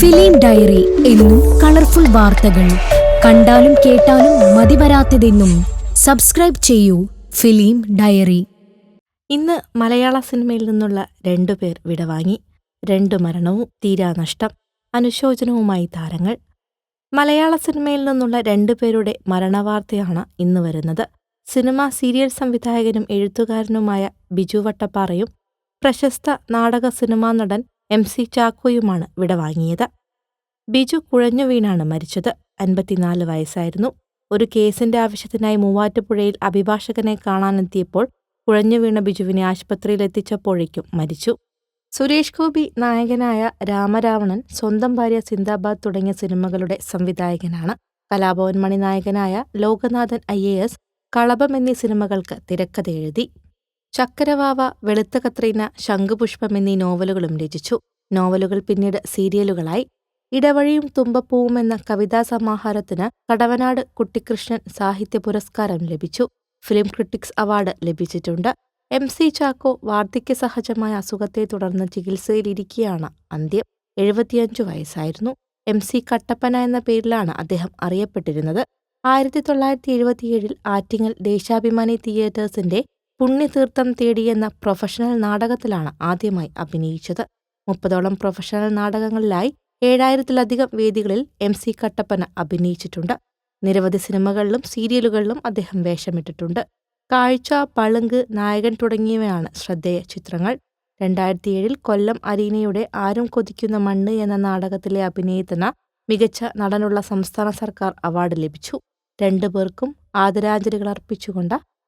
Film diary എന്നും colourful വാർത്തകൾ. കണ്ടാലും കേട്ടാലും മതിവരാത്തതെന്നും സബ്സ്ക്രൈബ് ചെയ്യൂ ഫിലിം ഡയറി. ഇന്ന് മലയാള സിനിമയിൽ നിന്നുള്ള രണ്ടു പേർ വിടവാങ്ങി രണ്ടു മരണവും തീരാനഷ്ടം അനുശോചനവുമായി താരങ്ങൾ. മലയാള സിനിമയിൽ നിന്നുള്ള രണ്ടു പേരുടെ മരണവാർത്തയാണ് ഇന്ന് വരുന്നത്. സിനിമ സീരിയൽ സംവിധായകനും എഴുത്തുകാരനുമായ ബിജു വട്ടപ്പാറയും പ്രശസ്ത നാടക സിനിമാ നടൻ എം സി ചാക്കോയുമാണ് വിടവാങ്ങിയത് ബിജു കുഴഞ്ഞു വീണാണ് മരിച്ചത്. അൻപത്തിനാല് വയസ്സായിരുന്നു. ഒരു കേസിന്റെ ആവശ്യത്തിനായി മൂവാറ്റുപുഴയിൽ അഭിഭാഷകനെ കാണാനെത്തിയപ്പോൾ കുഴഞ്ഞു വീണ ബിജുവിനെ ആശുപത്രിയിൽ എത്തിച്ചപ്പോഴേക്കും മരിച്ചു. സുരേഷ് ഗോപി നായകനായ രാമരാവണൻ സ്വന്തം ഭാര്യ സിന്ദാബാദ് തുടങ്ങിയ സിനിമകളുടെ സംവിധായകനാണ്. കലാഭവൻ മണി നായകനായ Lokanathan I A S Kalabham എന്നീ സിനിമകൾക്ക് തിരക്കഥ എഴുതി ചക്കരവാവ വെളുത്ത കത്രീന ശംഖുപുഷ്പം എന്നീ നോവലുകളും രചിച്ചു. നോവലുകൾ പിന്നീട് സീരിയലുകളായി. ഇടവഴിയും തുമ്പപ്പൂവും എന്ന കവിതാ സമാഹാരത്തിന് കടവനാട് കുട്ടിക്കൃഷ്ണൻ സാഹിത്യ പുരസ്കാരം ലഭിച്ചു. ഫിലിം ക്രിട്ടിക്സ് അവാർഡ് ലഭിച്ചിട്ടുണ്ട്. എം സി ചാക്കോ വാർദ്ധക്യ സഹജമായ അസുഖത്തെ തുടർന്ന് ചികിത്സയിലിരിക്കുകയാണ് അന്ത്യം. എഴുപത്തിയഞ്ചു വയസ്സായിരുന്നു. എം സി കട്ടപ്പന എന്ന പേരിലാണ് അദ്ദേഹം അറിയപ്പെട്ടിരുന്നത്. ആയിരത്തി തൊള്ളായിരത്തി എഴുപത്തിയേഴിൽ ആറ്റിങ്ങൽ ദേശാഭിമാനി തിയേറ്റേഴ്സിന്റെ പുണ്യതീർത്ഥം തേടി എന്ന പ്രൊഫഷണൽ നാടകത്തിലാണ് ആദ്യമായി അഭിനയിച്ചത്. മുപ്പതോളം പ്രൊഫഷണൽ നാടകങ്ങളിലായി ഏഴായിരത്തിലധികം വേദികളിൽ എം സി കട്ടപ്പന അഭിനയിച്ചിട്ടുണ്ട്. നിരവധി സിനിമകളിലും സീരിയലുകളിലും അദ്ദേഹം വേഷമിട്ടിട്ടുണ്ട്. കാഴ്ച പളുങ്ക് നായകൻ തുടങ്ങിയവയാണ് ശ്രദ്ധേയ ചിത്രങ്ങൾ. രണ്ടായിരത്തിയേഴിൽ കൊല്ലം അരീനയുടെ ആരും കൊതിക്കുന്ന മണ്ണ് എന്ന നാടകത്തിലെ അഭിനയത്തിന് മികച്ച നടനുള്ള സംസ്ഥാന സർക്കാർ അവാർഡ് ലഭിച്ചു. രണ്ടുപേർക്കും ആദരാഞ്ജലികൾ അർപ്പിച്ചുകൊണ്ട്